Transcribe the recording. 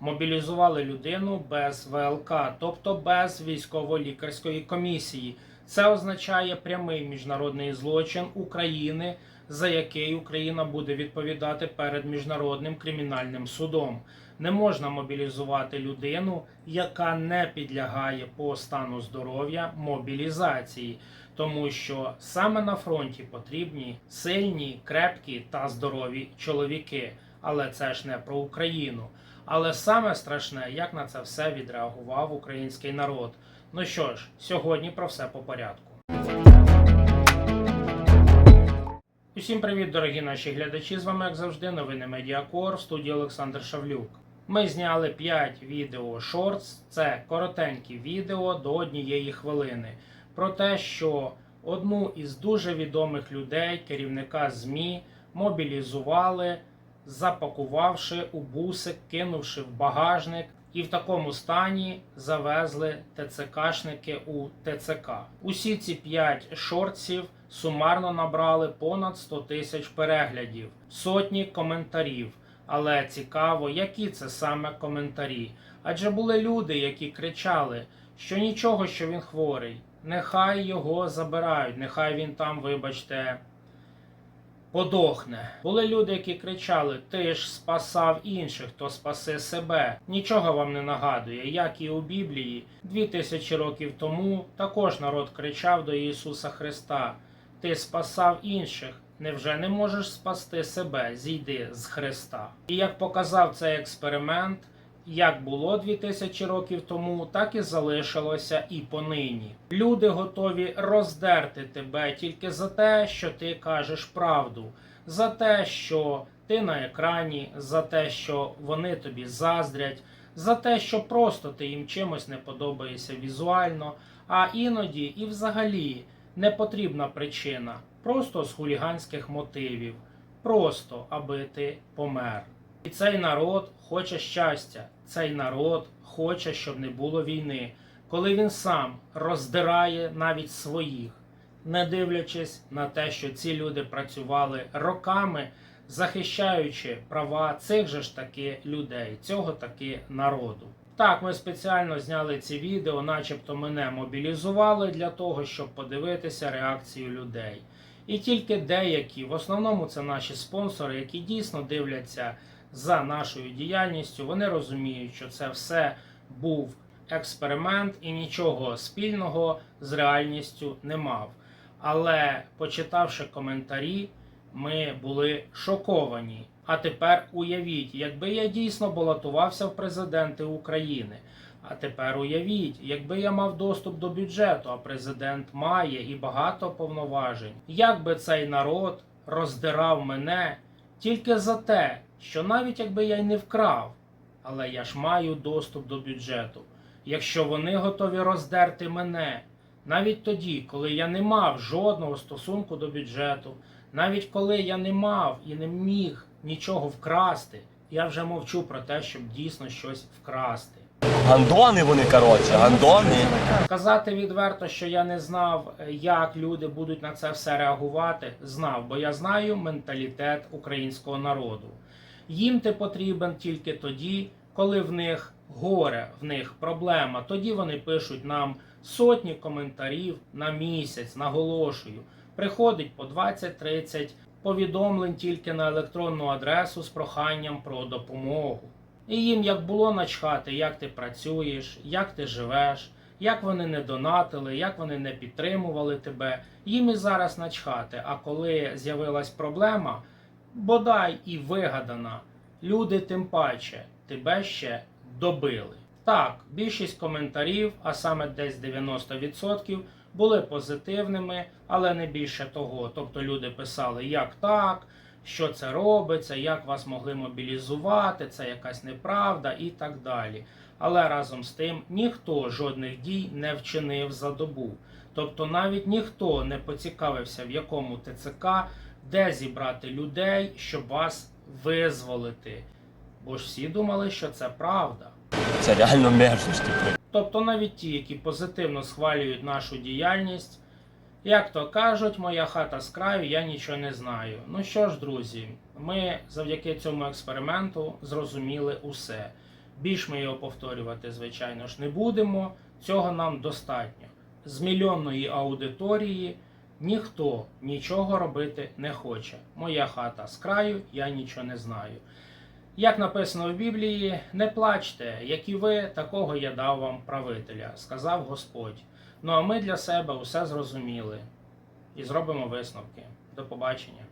Мобілізували людину без ВЛК, тобто без військово-лікарської комісії. Це означає прямий міжнародний злочин України, за який Україна буде відповідати перед міжнародним кримінальним судом. Не можна мобілізувати людину, яка не підлягає по стану здоров'я мобілізації, тому що саме на фронті потрібні сильні, крепкі та здорові чоловіки. Але це ж не про Україну. Але саме страшне, як на це все відреагував український народ. Ну що ж, сьогодні про все по порядку. Усім привіт, дорогі наші глядачі. З вами, як завжди, новини Медіакор в студії Олександр Шавлюк. Ми зняли 5 відео шортс. Це коротенькі відео до однієї хвилини. Про те, що одну із дуже відомих людей, керівника ЗМІ, мобілізували, запакувавши у бусик, кинувши в багажник. І в такому стані завезли ТЦКшники у ТЦК. Усі ці 5 шортсів сумарно набрали понад 100 тисяч переглядів, сотні коментарів. Але цікаво, які це саме коментарі. Адже були люди, які кричали, що нічого, що він хворий, нехай його забирають, нехай він там, вибачте, подохне. Були люди, які кричали: Ти ж спасав інших, то спаси себе. Нічого вам не нагадує, як і у Біблії, дві тисячі років тому також народ кричав до Ісуса Христа: Ти спасав інших. Невже не можеш спасти себе? Зійди з Христа. І як показав цей експеримент, як було 2000 років тому, так і залишилося і понині. Люди готові роздерти тебе тільки за те, що ти кажеш правду, за те, що ти на екрані, за те, що вони тобі заздрять, за те, що просто ти їм чимось не подобаєшся візуально, а іноді і взагалі не потрібна причина, просто з хуліганських мотивів, просто аби ти помер. І цей народ хоче щастя, цей народ хоче, щоб не було війни, коли він сам роздирає навіть своїх, не дивлячись на те, що ці люди працювали роками, захищаючи права цих же ж таки людей, цього таки народу. Так, ми спеціально зняли ці відео, начебто мене мобілізували для того, щоб подивитися реакцію людей. І тільки деякі, в основному це наші спонсори, які дійсно дивляться за нашою діяльністю, вони розуміють, що це все був експеримент і нічого спільного з реальністю не мав. Але почитавши коментарі, ми були шоковані. А тепер уявіть, якби я дійсно балотувався в президенти України. А тепер уявіть, якби я мав доступ до бюджету, а президент має і багато повноважень, як би цей народ роздирав мене тільки за те, що навіть якби я й не вкрав, але я ж маю доступ до бюджету. Якщо вони готові роздерти мене, навіть тоді, коли я не мав жодного стосунку до бюджету, навіть коли я не мав і не міг нічого вкрасти, я вже мовчу про те, щоб дійсно щось вкрасти. Гандони вони, коротше, гандони. Сказати відверто, що я не знав, е, як люди будуть на це все реагувати, знав, бо я знаю менталітет українського народу. Їм ти потрібен тільки тоді, коли в них горе, в них проблема. Тоді вони пишуть нам сотні коментарів на місяць, наголошую. Приходить по 20-30 повідомлень тільки на електронну адресу з проханням про допомогу. І їм як було начхати, як ти працюєш, як ти живеш, як вони не донатили, як вони не підтримували тебе. Їм і зараз начхати. А коли з'явилась проблема, бодай і вигадана, люди тим паче тебе ще добили. Так, більшість коментарів, а саме десь 90%, були позитивними, але не більше того. Тобто люди писали, як так, що це робиться, як вас могли мобілізувати, це якась неправда і так далі. Але разом з тим ніхто жодних дій не вчинив за добу. Тобто навіть ніхто не поцікавився, в якому ТЦК, де зібрати людей, щоб вас визволити. Бо ж всі думали, що це правда. Це реально мерзость. Тобто навіть ті, які позитивно схвалюють нашу діяльність, як то кажуть, моя хата з краю, я нічого не знаю. Ну що ж, друзі, ми завдяки цьому експерименту зрозуміли усе. Більш ми його повторювати, звичайно ж, не будемо. Цього нам достатньо. З мільйонної аудиторії ніхто нічого робити не хоче. Моя хата з краю, я нічого не знаю. Як написано в Біблії, не плачте, як і ви, такого я дав вам правителя, сказав Господь. Ну а ми для себе усе зрозуміли і зробимо висновки. До побачення.